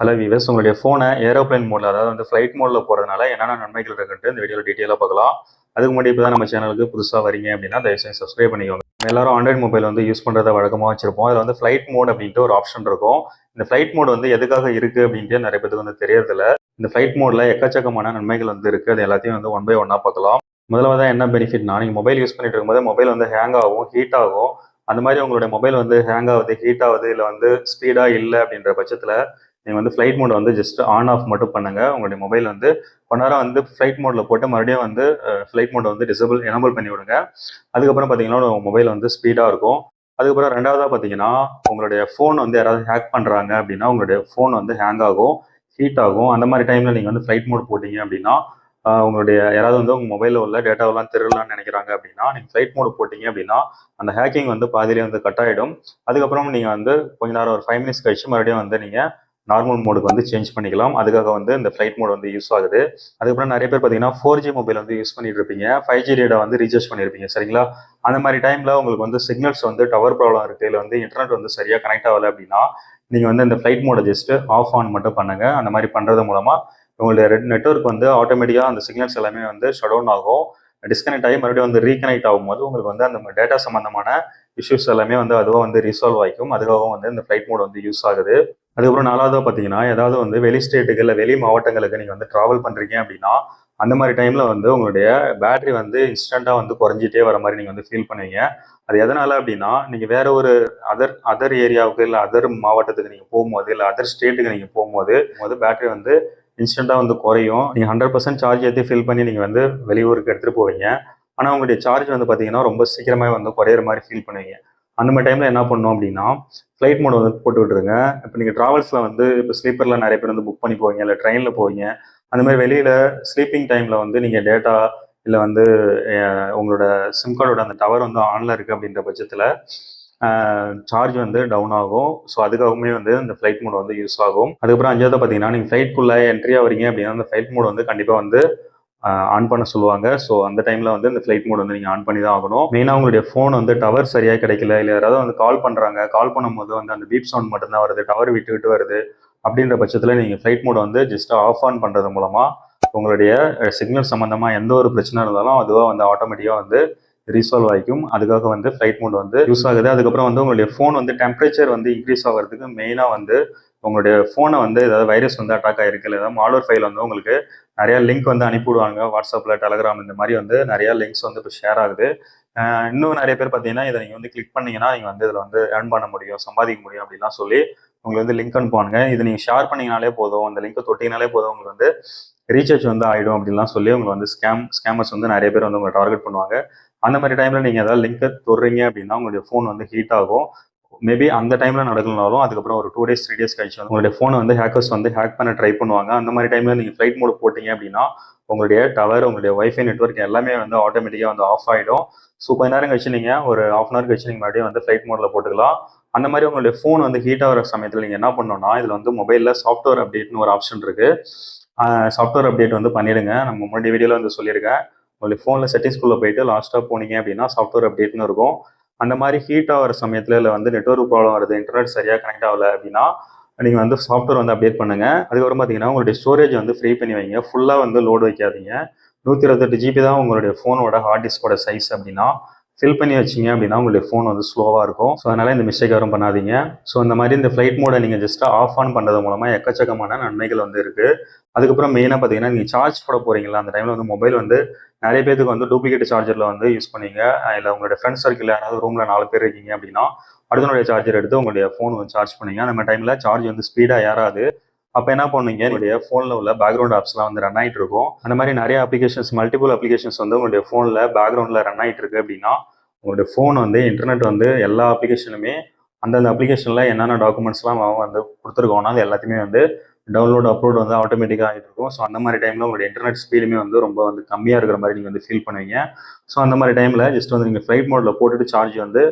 Hello viewers உங்களுடைய ஃபோனை aeroplane மோடில் அதாவது வந்து ஃப்ளைட் மோடில் போகிறதுனால என்னென்ன நன்மைகள் இருக்குன்ட்டு இந்த வீடியோவில் டீட்டெயிலாக பார்க்கலாம். அதுக்கு முன்னாடி இப்போ தான் நம்ம சேனலுக்கு புதுசாக வரீங்க அப்படின்னா தயவுசெய்து சப்ஸ்கிரைப் பண்ணிக்கோங்க. எல்லாரும் ஆண்ட்ராய்ட் மொபைல் வந்து யூஸ் பண்ணுறத வழக்கமாக வச்சிருப்போம். அதில் வந்து ஃப்ளைட் மோட் அப்படின்ட்டு ஒரு ஆப்ஷன் இருக்கும். இந்த ஃப்ளைட் மோட் வந்து எதுக்காக இருக்குது அப்படின்ட்டு நிறைய பேருக்கு வந்து தெரியறதில்ல. இந்த ஃப்ளைட் மோடில் எக்கச்சக்கமான நன்மைகள் வந்து இருக்குது அது எல்லாத்தையும் வந்து ஒன் பை ஒன்னாக பார்க்கலாம். முதல்ல என்ன பெனிஃபிட்னா நீங்கள் மொபைல் யூஸ் பண்ணிட்டு இருக்கும்போது மொபைல் வந்து ஹேங் ஆகும் ஹீட் ஆகும். அந்த மாதிரி உங்களுடைய மொபைல் வந்து ஹேங் ஆகுது ஹீட் ஆகுது இல்லை வந்து ஸ்பீடாக இல்லை அப்படின்ற பட்சத்தில் நீங்கள் வந்து ஃப்ளைட் மோட் வந்து ஜஸ்ட் ஆன் ஆஃப் மட்டும் பண்ணுங்க. உங்களுடைய மொபைல் வந்து கொஞ்ச நேரம் வந்து ஃப்ளைட் மோடில் போட்டு மறுபடியும் வந்து ஃப்ளைட் மோட் வந்து டிசபிள் எனபிள் பண்ணி விடுங்க. அதுக்கப்புறம் பார்த்தீங்கன்னா உங்கள் மொபைல் வந்து ஸ்பீடாக இருக்கும். அதுக்கப்புறம் ரெண்டாவதாக பார்த்தீங்கன்னா உங்களுடைய ஃபோன் வந்து யாராவது ஹேக் பண்ணுறாங்க அப்படின்னா உங்களுடைய ஃபோன் வந்து ஹேங் ஆகும் ஹீட் ஆகும். அந்த மாதிரி டைமில் நீங்கள் வந்து ஃப்ளைட் மோட் போட்டீங்க அப்படின்னா உங்களுடைய யாராவது வந்து உங்கள் மொபைலில் உள்ள டேட்டாவெல்லாம் திருடலாம்னு நினைக்கிறாங்க அப்படின்னா நீங்கள் ஃப்ளைட் மோட் போட்டிங்க அப்படின்னா அந்த ஹேக்கிங் வந்து பாதியிலே வந்து கட் ஆகிடும் அதுக்கப்புறம் நீங்கள் வந்து கொஞ்ச நேரம் ஒரு ஃபைவ் மினிட்ஸ் கழிச்சு மறுபடியும் வந்து நீங்கள் நார்மல் மோடுக்கு வந்து சேஞ்ச் பண்ணிக்கலாம். அதுக்காக வந்து இந்த ஃப்ளைட் மோட் வந்து யூஸ் ஆகுது. அதுக்கப்புறம் நிறைய பேர் பார்த்தீங்கன்னா ஃபோர் ஜி மொபைல் வந்து யூஸ் பண்ணிட்டு இருப்பீங்க ஃபைவ் ஜி டேட்டா வந்து ரீசார்ஜ் பண்ணியிருப்பீங்க. சரிங்களா? அந்த மாதிரி டைமில் உங்களுக்கு வந்து சிக்னல்ஸ் வந்து டவர் ப்ராப்ளம் இருக்குது இல்லை வந்து இன்டர்நெட் வந்து சரியாக கனெக்ட் ஆகலை அப்படின்னா நீங்கள் வந்து இந்த ஃப்ளைட் மோடை ஜஸ்ட்டு ஆஃப் ஆன் மட்டும் பண்ணுங்க. அந்த மாதிரி பண்ணுறது மூலமாக உங்களுடைய ரெட் நெட்ஒர்க் வந்து ஆட்டோமேட்டிக்காக அந்த சிக்னல்ஸ் எல்லாமே வந்து ஷட் டவுன் ஆகும். டிஸ்கனெக்ட் ஆகி மறுபடியும் வந்து ரீகனெக்ட் ஆகும்போது உங்களுக்கு வந்து அந்த டேட்டா சம்மந்தமான இஷ்யூஸ் எல்லாமே வந்து அதுவாக வந்து ரிசால்வ் ஆகிக்கும். அதுக்காகவும் வந்து இந்த ஃப்ளைட் மோட் வந்து யூஸ் ஆகுது. அதுக்கப்புறம் நாலாவதாக பார்த்தீங்கன்னா ஏதாவது வந்து வெளி ஸ்டேட்டுக்கு இல்லை வெளி மாவட்டங்களுக்கு நீங்கள் வந்து ட்ராவல் பண்ணுறீங்க அப்படின்னா அந்த மாதிரி டைமில் வந்து உங்களுடைய பேட்டரி வந்து இன்ஸ்டண்ட்டாக வந்து குறைஞ்சிட்டே வர மாதிரி நீங்கள் வந்து ஃபீல் பண்ணுவீங்க அது எதனால் அப்படின்னா நீங்கள் வேற ஒரு அதர் அதர் ஏரியாவுக்கு இல்லை அதர் மாவட்டத்துக்கு நீங்கள் போகும்போது இல்லை அதர் ஸ்டேட்டுக்கு நீங்கள் போகும்போது போது பேட்டரி வந்து இன்ஸ்டண்ட்டாக வந்து குறையும். நீங்கள் ஹண்ட்ரட் பர்சன்ட் சார்ஜ் ஏற்றி ஃபில் பண்ணி நீங்கள் வந்து வெளியூருக்கு எடுத்துகிட்டு போவீங்க. ஆனால் உங்களுடைய சார்ஜ் வந்து பார்த்தீங்கன்னா ரொம்ப சீக்கிரமாக வந்து குறையிற மாதிரி ஃபீல் பண்ணுவீங்க. அந்த மாதிரி டைமில் என்ன பண்ணோம் அப்படின்னா ஃப்ளைட் மோட் வந்து போட்டு விட்டுருங்க. இப்போ நீங்கள் ட்ராவல்ஸில் வந்து இப்போ ஸ்லீப்பரில் நிறைய பேர் வந்து புக் பண்ணி போவீங்க இல்லை ட்ரெயினில் போவீங்க. அந்த மாதிரி வெளியில் ஸ்லீப்பிங் டைமில் வந்து நீங்கள் டேட்டா இல்லை வந்து உங்களோட சிம் கார்டோட அந்த டவர் வந்து ஆனில் இருக்குது அப்படின்ற பட்சத்தில் சார்ஜ் வந்து டவுன் ஆகும். ஸோ அதுக்காகவுமே வந்து இந்த ஃப்ளைட் மோட் வந்து யூஸ் ஆகும். அதுக்கப்புறம் அஞ்சாவது பார்த்தீங்கன்னா நீங்கள் ஃப்ளைட் குள்ளே என்ட்ரி ஆகிறீங்க அப்படின்னா அந்த ஃப்ளைட் மோட் வந்து கண்டிப்பாக வந்து ஆன் பண்ண சொல்லுவாங்க. ஸோ அந்த டைமில் வந்து இந்த ஃப்ளைட் மோட் வந்து நீங்கள் ஆன் பண்ணி தான் ஆகணும். மெயினாக உங்களுடைய ஃபோன் வந்து டவர் சரியாக கிடைக்கல இல்லை யாராவது வந்து கால் பண்ணுறாங்க கால் பண்ணும்போது வந்து அந்த பீப் சவுண்ட் மட்டும்தான் வருது டவர் விட்டு விட்டு வருது அப்படின்ற பட்சத்தில் நீங்கள் ஃப்ளைட் மோட் வந்து ஜஸ்ட் ஆஃப் ஆன் பண்ணுறது மூலமாக உங்களுடைய சிக்னல் சம்மந்தமாக எந்த ஒரு பிரச்சனை இருந்தாலும் அதுவாக வந்து ஆட்டோமேட்டிக்காக வந்து ரீசால்வ் ஆகிக்கும். அதுக்காக வந்து ஃப்ளைட் மோட் வந்து யூஸ் ஆகுது. அதுக்கப்புறம் வந்து உங்களுடைய ஃபோன் வந்து டெம்பரேச்சர் வந்து இன்க்ரீஸ் ஆகிறதுக்கு மெயினாக வந்து உங்களுடைய ஃபோனை வந்து ஏதாவது வைரஸ் வந்து அட்டாக் ஆகிருக்கு இல்லை ஏதாவது மாலர் ஃபைல் வந்து உங்களுக்கு நிறைய லிங்க் வந்து அனுப்பிவிடுவாங்க. வாட்ஸ்அப்பில் டெலகிராம் இந்த மாதிரி வந்து நிறைய லிங்க்ஸ் வந்து இப்போ ஷேர் ஆகுது. இன்னும் நிறைய பேர் பார்த்தீங்கன்னா இதை நீங்கள் வந்து கிளிக் பண்ணீங்கன்னா நீங்கள் வந்து இதில் வந்து ஏர்ன் பண்ண முடியும் சம்பாதிக்க முடியும் அப்படிலாம் சொல்லி உங்களுக்கு வந்து லிங்க் அனுப்புவாங்க இது நீங்கள் ஷேர் பண்ணீங்கனாலே போதும் அந்த லிங்க்கை தொட்டிங்கனாலே போதும் உங்களுக்கு வந்து ரீசார்ஜ் வந்து ஆகிடும் அப்படின்லாம் சொல்லி உங்களுக்கு வந்து ஸ்கேம் ஸ்கேமர்ஸ் வந்து நிறைய பேர் வந்து உங்களை டார்கெட் பண்ணுவாங்க. அந்த மாதிரி டைமில் நீங்கள் ஏதாவது லிங்கை தொடுறீங்க அப்படின்னா உங்களுடைய ஃபோன் வந்து ஹீட் ஆகும். மேபி அந்த டைமில் நடக்கலனாலும் அதுக்கப்புறம் ஒரு டூ டேஸ் த்ரீ டேஸ் கழிச்சு வந்து உங்களுடைய ஃபோனை வந்து ஹேக்கர்ஸ் வந்து ஹேக் பண்ண ட்ரை பண்ணுவாங்க. அந்த மாதிரி டைமில் நீங்கள் ஃப்ளைட் மோட் போட்டீங்க அப்படின்னா உங்களுடைய டவர் உங்களுடைய ஒய்ஃபை நெட்ஒர்க் எல்லாமே வந்து ஆட்டோமேட்டிக்காக வந்து ஆஃப் ஆகிடும் ஸோ கொஞ்ச நேரம் கழிச்சு நீங்கள் ஒரு ஆஃப் அன் ஹவர் கழிச்சு நீங்கள் மறுபடியும் வந்து ஃப்ளைட் மோடில் போட்டுக்கலாம். அந்த மாதிரி உங்களுடைய ஃபோன் வந்து ஹீட் ஆகிற சமயத்தில் நீங்கள் என்ன பண்ணணும்னா இதில் வந்து மொபைலில் சாஃப்ட்வேர் அப்டேட்னு ஒரு ஆப்ஷன் இருக்குது சாஃப்ட்வேர் அப்டேட் வந்து பண்ணிடுங்க. நம்ம முன்னாடி வீடியோவில் வந்து சொல்லியிருக்கேன். உங்களுடைய ஃபோனில் செட்டிங்ஸ்குள்ளே போயிட்டு லாஸ்ட்டாக போனீங்க அப்படின்னா சாஃப்ட்வேர் அப்டேட்னு இருக்கும். அந்த மாதிரி ஹீட் ஆகிற சமயத்தில் இல்லை வந்து நெட்ஒர்க் ப்ராப்ளம் வருது இன்டர்நெட் சரியாக கனெக்ட் ஆகல அப்படின்னா நீங்கள் வந்து சாஃப்ட்வேர் வந்து அப்டேட் பண்ணுங்க. அதுக்கப்புறம் பார்த்தீங்கன்னா உங்களுடைய ஸ்டோரேஜ் வந்து ஃப்ரீ பண்ணி வைங்க. ஃபுல்லாக வந்து லோடு வைக்காதீங்க. நூற்றி இருபத்தெட்டு ஜிபி தான் உங்களுடைய ஃபோனோட ஹார்ட் டிஸ்கோட சைஸ் அப்படின்னா ஃபில் பண்ணி வச்சிங்க அப்படின்னா உங்களுடைய ஃபோன் வந்து ஸ்லோவாக இருக்கும். ஸோ அதனால் இந்த மிஸ்டேக் யாரும் பண்ணாதீங்க. ஸோ இந்த மாதிரி இந்த ஃப்ளைட் மோடை நீங்கள் ஜஸ்ட்டாக ஆஃப் ஆன் பண்ணுறது மூலமாக எக்கச்சக்கமான நன்மைகள் வந்து இருக்குது அதுக்கப்புறம் மெயினாக பார்த்தீங்கன்னா நீங்கள் சார்ஜ் போட போகிறீங்களா அந்த டைமில் வந்து மொபைல் வந்து நிறைய பேருக்கு வந்து டூப்ளிகேட் சார்ஜரில் வந்து யூஸ் பண்ணீங்க. இல்லை உங்களுடைய ஃப்ரெண்ட்ஸ் சர்க்கிள் யாராவது ரூமில் நாலு பேர் இருக்கீங்க அப்படின்னா அடுத்தனுடைய சார்ஜர் எடுத்து உங்களுடைய ஃபோன் வந்து சார்ஜ் பண்ணீங்க. அந்த மாதிரி டைமில் சார்ஜ் வந்து ஸ்பீடாக ஏறாது. அப்போ என்ன பண்ணுவீங்க? உங்களுடைய ஃபோனில் உள்ள பேக்ரவுண்ட் ஆப்ஸ்லாம் வந்து ரன் ஆகிட்டு இருக்கும். அந்த மாதிரி நிறைய அப்ளிகேஷன்ஸ் மல்டிபிள் அப்ளிகேஷன்ஸ் வந்து உங்களுடைய ஃபோனில் பேக்ரவுண்டில் ரன் ஆகிட்டு இருக்கு அப்படின்னா உங்களுடைய ஃபோன் வந்து இன்டர்நெட் வந்து எல்லா அப்ளிகேஷனுமே அந்தந்த அப்ளிகேஷனில் என்னென்ன டாக்குமெண்ட்ஸ்லாம் அவன் வந்து கொடுத்துருக்கோன்னா அது எல்லாத்தையுமே வந்து டவுன்லோட் அப்லோட் வந்து ஆட்டோமேட்டிக்காக ஆகிட்டு இருக்கும் ஸோ அந்த மாதிரி டைமில் உங்களுடைய இன்டர்நெட் ஸ்பீடுமே வந்து ரொம்ப வந்து கம்மியாக இருக்கிற மாதிரி நீங்கள் வந்து ஃபீல் பண்ணுவீங்க. ஸோ அந்த மாதிரி டைமில் ஜஸ்ட் வந்து நீங்கள் ஃப்ளைட் மோடில் போட்டுட்டு சார்ஜ் வந்து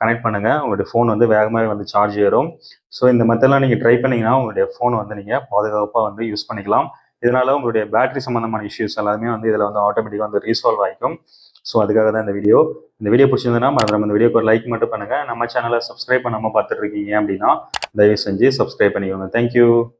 கனெக்ட் பண்ணுங்க. உங்களுடைய ஃபோன் வந்து வேகமாகவே வந்து சார்ஜ் ஏறும். ஸோ இந்த மெத்தடெலாம் நீங்கள் ட்ரை பண்ணீங்கன்னா உங்களுடைய ஃபோனை வந்து நீங்கள் பாதுகாப்பாக வந்து யூஸ் பண்ணிக்கலாம். இதனால உங்களுடைய பேட்டரி சம்மந்தமான இஷ்யூஸ் எல்லாமே வந்து இதில் வந்து ஆட்டோமேட்டிக்காக வந்து ரீசால்வ் ஆகிக்கும் ஸோ அதுக்காக தான் இந்த வீடியோ இந்த வீடியோ பிடிச்சிருந்ததுன்னா நம்ம இந்த வீடியோக்கு ஒரு லைக் மட்டும் பண்ணுங்கள் நம்ம சேனலை சப்ஸ்கிரைப் பண்ணாமல் பார்த்துட்டு இருக்கீங்க அப்படின்னா தயவு செஞ்சு சப்ஸ்கிரைப் பண்ணிக்கோங்க. தேங்க்யூ